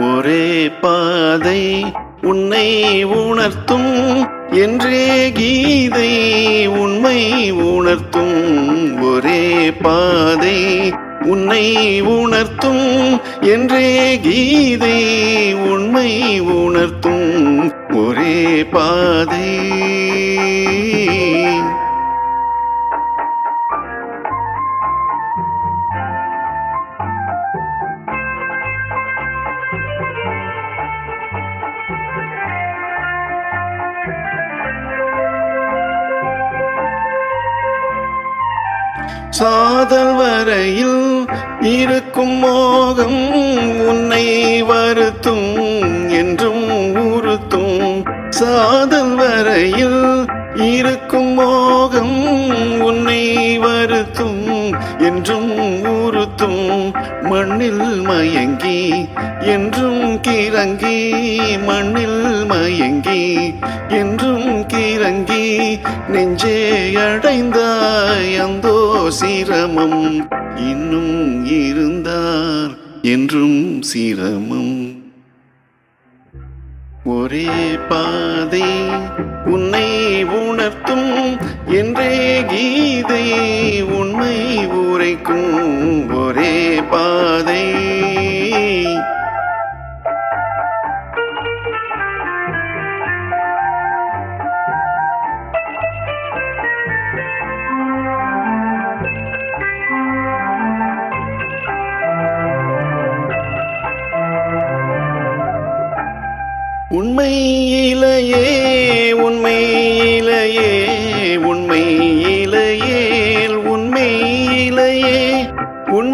ஒரே பாதை உன்னை உணர்த்தும் என்றே கீதை உண்மை உணர்த்தும். ஒரே பாதை உன்னை உணர்த்தும் என்றே கீதை உண்மை உணர்த்தும். ஒரே பாதை சாதல் வரையில் இருக்கும் மோகம் உன்னை வருத்தும் என்றும் உறுத்தும். சாதல் வரையில் இருக்கும் மோகம் உன்னை வருத்தும் என்றும் உறுத்தும் மண்ணில் மயங்கி என்றும் கீரங்கி மண்ணில் மயங்கி என்றும் கீரங்கி நெஞ்சே அடைந்தாய் அந்தோ சிரமம். இன்னும் இருந்தார் என்றும் சிரமம். ஒரே பாதை உன்னை உணர்த்தும் என்றே கீதை உன் உரைக்கும் ஒரே பாதை. உண்மையிலேயே உண்மையிலேயே உண்மை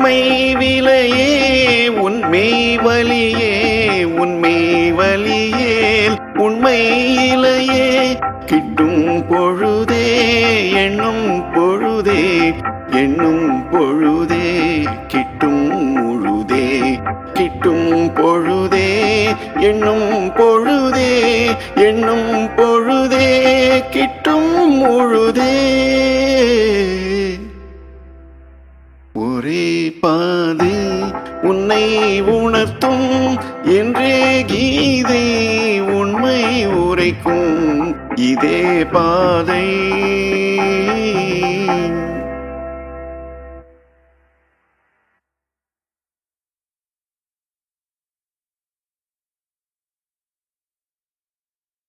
உண்மை விலையே உண்மை வழியே உண்மை வழியேல் உண்மை இலையே கிட்டும் பொழுதே எண்ணும் பொழுதே எண்ணும் பொழுதே கிட்டும் முழுதே கிட்டும் பொழுதே எண்ணும் பொழுதே எண்ணும் பொழுதே கிட்டும் முழுதே. பாதை உன்னை உணர்த்தும் என்றே கீதை உண்மை உரைக்கும் இதே பாதை.